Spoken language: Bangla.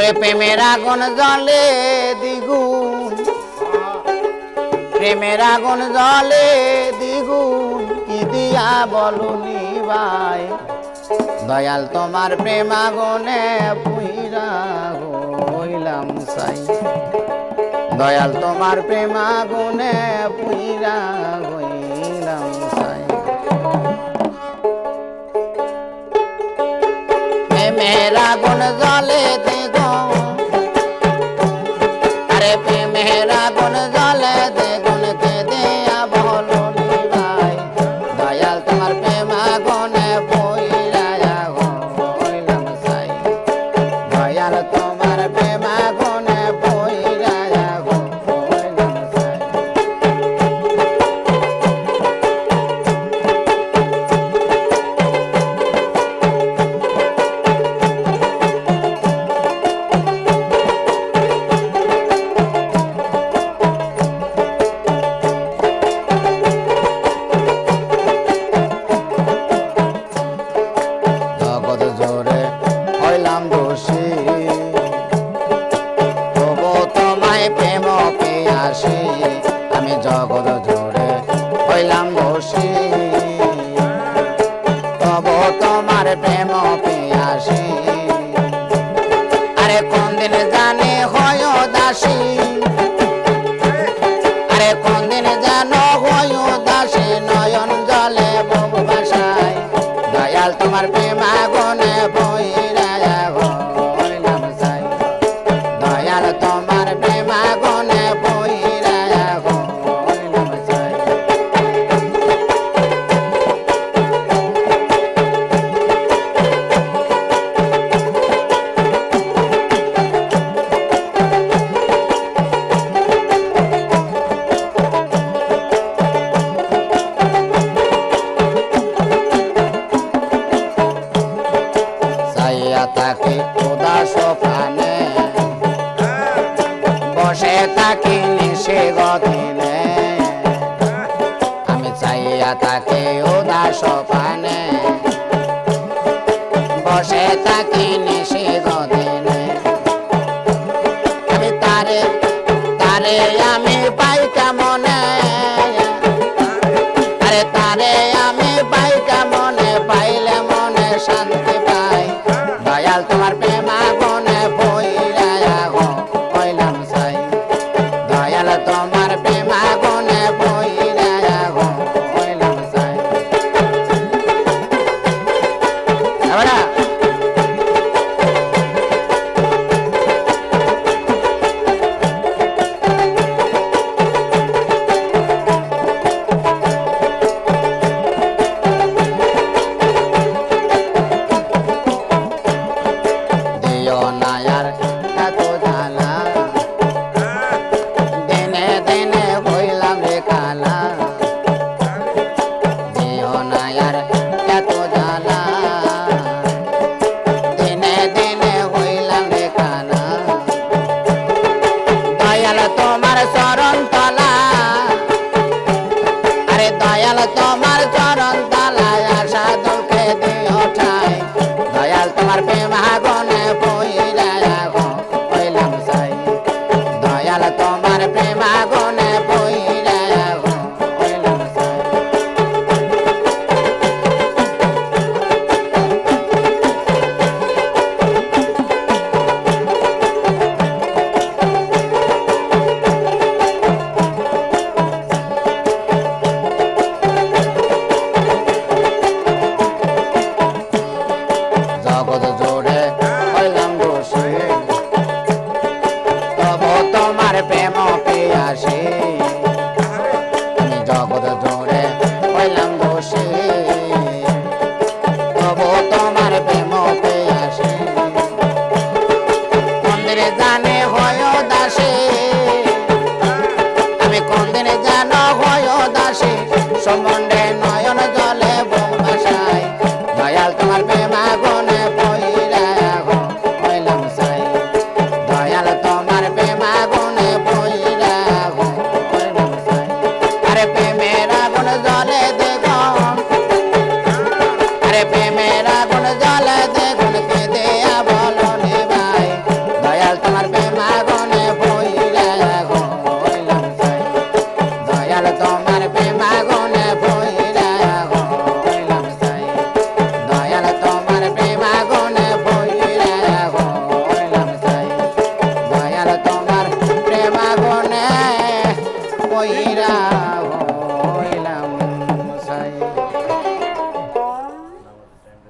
প্রেমের আগুন জলে দ্বিগুণ। প্রেমের আগুন জলে দ্বিগুণ, কি দিয়া বলুনি ভাই? দয়াল তোমার প্রেম আগুনে পুইরা হইলাম সাই। দয়াল তোমার প্রেম আগুনে পুইরা হইলাম সাই। প্রেমের আগুন জলে তবু তোমার প্রেম পেয়াসি। আরে কোন দিন জানে হয় দাসী বসে নেশে গদিনে আমি চাইয়া তাকে উদাস প্রাণে বসে তাকে নেশে গদিনে আমি তারে তারে আমি পাই কেমনে দয়াল তোমার চরণ তালায় আশা দুঃখে দিও ঠাই দয়াল তোমার প্রেম আগুনে পইরা আগুন, হইলাম সাই দয়াল তোমার প্রেম আগুন